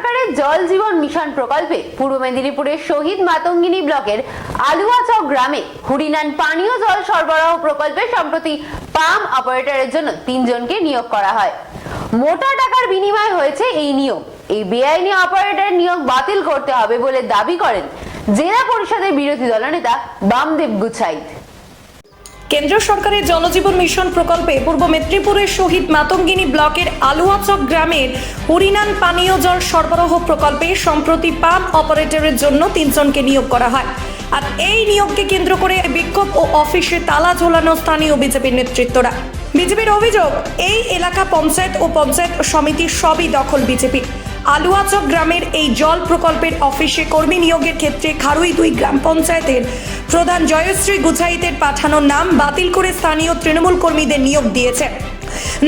সরকারের জল জীবন মিশন প্রকল্পে পূর্ব মেদিনীপুরের শহীদ মাতঙ্গিনী ব্লকের আলুয়াচক গ্রামে হরিনান পানীয় জল সরবরাহ প্রকল্পে সম্প্রতি পাম্প অপারেটরের জন্য তিনজনকে নিয়োগ করা হয়। মোটা টাকার বিনিময় হয়েছে এই নিয়োগ। এই বেআইনি অপারেটর নিয়োগ বাতিল করতে হবে বলে দাবি করেন জেলা পরিষদের বিরোধী দলনেতা বামদেব গুছাইত কেন্দ্র সরকারের জলজীবন মিশন প্রকল্পে পূর্ব মেদিনীপুরের শহীদ মাতঙ্গিনী ব্লকের আলুয়াচক গ্রামের হরিনান পানীয় জল সরবরাহ প্রকল্পে সম্প্রতি পাম্প অপারেটরের জন্য তিনজনকে নিয়োগ করা হয়। আর এই নিয়োগকে কেন্দ্র করে বিক্ষোভ ও অফিসে তালা ঝোলানো স্থানীয় বিজেপির নেতৃত্বরা। বিজেপির অভিযোগ, এই এলাকা পঞ্চায়েত ও পঞ্চায়েত সমিতি সবই দখল বিজেপির আলুয়াচক গ্রামের এই জল প্রকল্পের অফিসে কর্মী নিয়োগের ক্ষেত্রে খারুই দুই গ্রাম পঞ্চায়েতের প্রধান জয়শ্রী গুছাইতের পাঠানো নাম বাতিল করে স্থানীয় তৃণমূল কর্মীদের নিয়োগ দিয়েছে।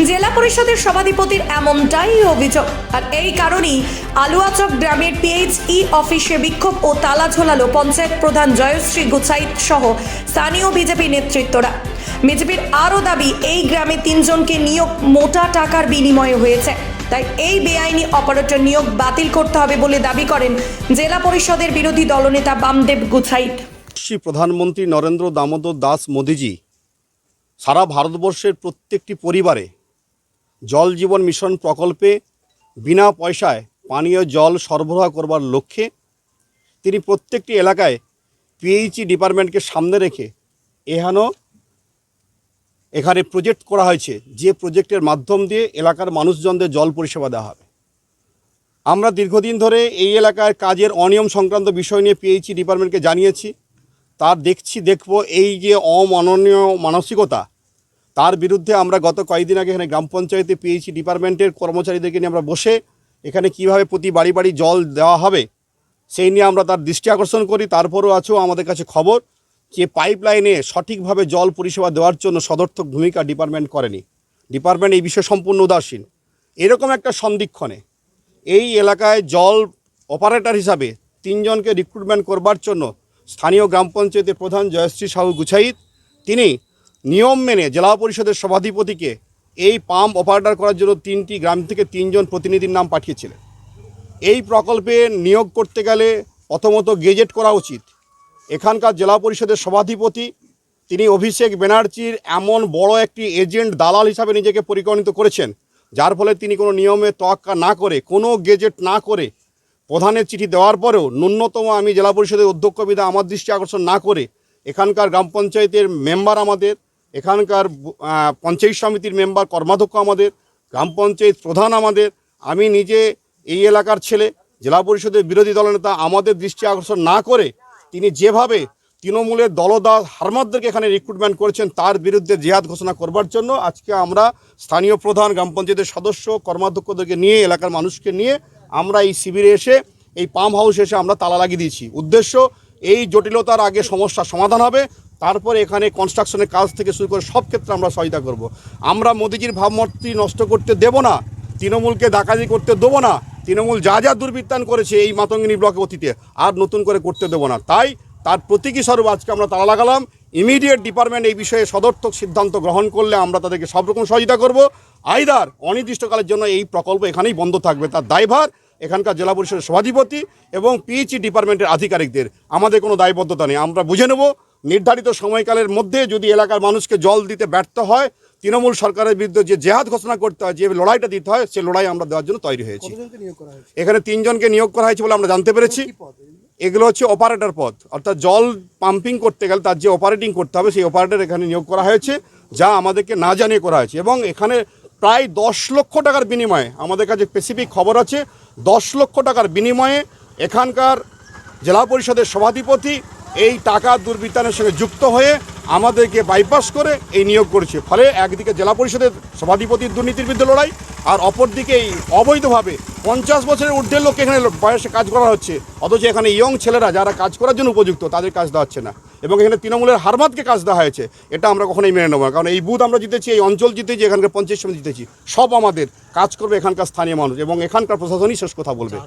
জেলা পরিষদের সভাধিপতির এমনটাই অভিযোগ। আর এই কারণেই আলুয়াচক গ্রামের পিএইচই অফিসে বিক্ষোভ ও তালা ঝোলালো পঞ্চায়েত প্রধান জয়শ্রী গুছাইত সহ স্থানীয় বিজেপি নেতৃত্বরা। বিজেপির আরও দাবি, এই গ্রামে তিনজনকে নিয়োগ মোটা টাকার বিনিময়ে হয়েছে। তাই এই বেআইনি অপারেটর নিয়োগ বাতিল করতে হবে বলে দাবি করেন জেলা পরিষদের বিরোধী দলনেতা বামদেব গুছাইট প্রধানমন্ত্রী নরেন্দ্র দামোদর দাস মোদিজি সারা ভারতবর্ষের প্রত্যেকটি পরিবারে জল জীবন মিশন প্রকল্পে বিনা পয়সায় পানীয় জল সরবরাহ করবার লক্ষ্যে তিনি প্রত্যেকটি এলাকায় পিএইচই ডিপার্টমেন্টকে সামনে রেখে এহান এখানে প্রজেক্ট করা হয়েছে, যে প্রজেক্টের মাধ্যম দিয়ে এলাকার মানুষজনদের জল পরিষেবা দেওয়া হবে। আমরা দীর্ঘদিন ধরে এই এলাকার কাজের অনিয়ম সংক্রান্ত বিষয় নিয়ে পিএইচই ডিপার্টমেন্টকে জানিয়েছি। তার দেখছি, দেখব এই যে অমাননীয় মানসিকতা তার বিরুদ্ধে আমরা গত কয়েকদিন আগে এখানে গ্রাম পঞ্চায়েতে পিএইচি ডিপার্টমেন্টের কর্মচারীদেরকে নিয়ে আমরা বসে এখানে কীভাবে প্রতি বাড়ি বাড়ি জল দেওয়া হবে, সেই নিয়ে আমরা তার দৃষ্টি আকর্ষণ করি। তারপরও আছেও আমাদের কাছে খবর যে পাইপ লাইনে সঠিকভাবে জল পরিষেবা দেওয়ার জন্য সদর্থক ভূমিকা ডিপার্টমেন্ট করেনি। ডিপার্টমেন্ট এই বিষয়ে সম্পূর্ণ উদাসীন। এরকম একটা সন্দিক্ষণে এই এলাকায় জল অপারেটর হিসাবে তিনজনকে রিক্রুটমেন্ট করবার জন্য স্থানীয় গ্রাম পঞ্চায়েতের প্রধান জয়শ্রী সাহু গুছাইত। তিনি নিয়ম মেনে জেলা পরিষদের সভাধিপতিকে এই পাম্প অপারেটর করার জন্য তিনটি গ্রাম থেকে তিনজন প্রতিনিধির নাম পাঠিয়েছিলেন। এই প্রকল্পে নিয়োগ করতে গেলে প্রথমত গেজেট করা উচিত। এখানকার জেলা পরিষদের সভাধিপতি, তিনি অভিষেক ব্যানার্জির এমন বড় একটি এজেন্ট দালাল হিসাবে নিজেকে পরিগণিত করেছেন, যার ফলে তিনি কোনো নিয়মে তোয়াক্কা না করে, কোনো গেজেট না করে প্রধানের চিঠি দেওয়ার পরেও ন্যূনতম আমি জেলা পরিষদের অধ্যক্ষ বিধা আমার দৃষ্টি আকর্ষণ না করে এখানকার গ্রাম পঞ্চায়েতের মেম্বার আমাদের এখানকার পঞ্চায়েত সমিতির মেম্বার কর্মাধ্যক্ষ আমাদের, গ্রাম পঞ্চায়েত প্রধান আমাদের, আমি নিজে এই এলাকার ছেলে, জেলা পরিষদের বিরোধী দলনেতা আমাদের দৃষ্টি আকর্ষণ না করে তিনি যেভাবে তৃণমূলের দলদাস হারমাদদেরকে এখানে রিক্রুটমেন্ট করেছেন, তার বিরুদ্ধে জিহাদ ঘোষণা করবার জন্য আজকে আমরা স্থানীয় প্রধান, গ্রাম পঞ্চায়েতের সদস্য, কর্মাধ্যক্ষদেরকে নিয়ে, এলাকার মানুষকে নিয়ে আমরা এই শিবিরে এসে, এই পাম্প হাউস এসে আমরা তালা লাগিয়ে দিয়েছি। উদ্দেশ্য, এই জটিলতার আগে সমস্যা সমাধান হবে। তারপরে এখানে কনস্ট্রাকশনের কাজ থেকে শুরু করে সব ক্ষেত্রে আমরা সহায়তা করব। আমরা মোদিজির ভাবমূর্তি নষ্ট করতে দেব না, তৃণমূলকে ডাকাতি করতে দেবো না, তৃণমূল যা যা দুর্বৃত্তান করেছে এই মাতঙ্গিনী ব্লকে অতীতে আর নতুন করে করতে দেবো না। তাই তার প্রতীকী স্বরূপ আজকে আমরা তালা লাগালাম। ইমিডিয়েট ডিপার্টমেন্ট এই বিষয়ে সদর্থক সিদ্ধান্ত গ্রহণ করলে আমরা তাদেরকে সব রকম সহযোগিতা করব। আইদার অনির্দিষ্টকালের জন্য এই প্রকল্প এখানেই বন্ধ থাকবে। তার দায়ভার এখানকার জেলা পরিষদের সভাধিপতি এবং পিএইচই ডিপার্টমেন্টের আধিকারিকদের। আমাদের কোনো দায়বদ্ধতা নেই। আমরা বুঝে নেব নির্ধারিত সময়কালের মধ্যে যদি এলাকার মানুষকে জল দিতে ব্যর্থ হয় তৃণমূল সরকারের বিরুদ্ধে যে জেহাদ ঘোষণা করতে হয় যে লড়াইটা দিতে হয় সে লড়াই আমরা দেওয়ার জন্য তৈরি হয়েছি। এখানে তিনজনকে নিয়োগ করা হয়েছে বলে আমরা জানতে পেরেছি। এগুলো? এগুলো হচ্ছে অপারেটর পদ। অর্থাৎ জল পাম্পিং করতে গেলে তার যে অপারেটিং করতে হবে সেই অপারেটর এখানে নিয়োগ করা হয়েছে যা আমাদেরকে না জানিয়ে করা হয়েছে। এবং এখানে প্রায় দশ লক্ষ টাকার বিনিময়ে আমাদের কাছে স্পেসিফিক খবর আছে দশ লক্ষ টাকার বিনিময়ে এখানকার জেলা পরিষদের সভাধিপতি এই টাকা দুর্বৃত্তানের সঙ্গে যুক্ত হয়ে আমাদেরকে বাইপাস করে এই নিয়োগ করেছে। ফলে একদিকে জেলা পরিষদের সভাধিপতির দুর্নীতির বিরুদ্ধে লড়াই, আর অপরদিকে এই অবৈধভাবে পঞ্চাশ বছরের ঊর্ধ্বের লোক এখানে বয়সে কাজ করা হচ্ছে। অথচ এখানে ইয়ং ছেলেরা যারা কাজ করার জন্য উপযুক্ত, তাদের কাজ দেওয়া হচ্ছে না। এবং এখানে তৃণমূলের হারমাতকে কাজ দেওয়া হয়েছে, এটা আমরা কখনোই মেনে নেব কারণ এই বুথ আমরা জিতেছি, এই অঞ্চল জিতেছি, এখানকার পঞ্চায়েত সমিতি জিতেছি। সব আমাদের কাজ করবে এখানকার স্থানীয় মানুষ এবং এখানকার প্রশাসনই শেষ কথা বলবে।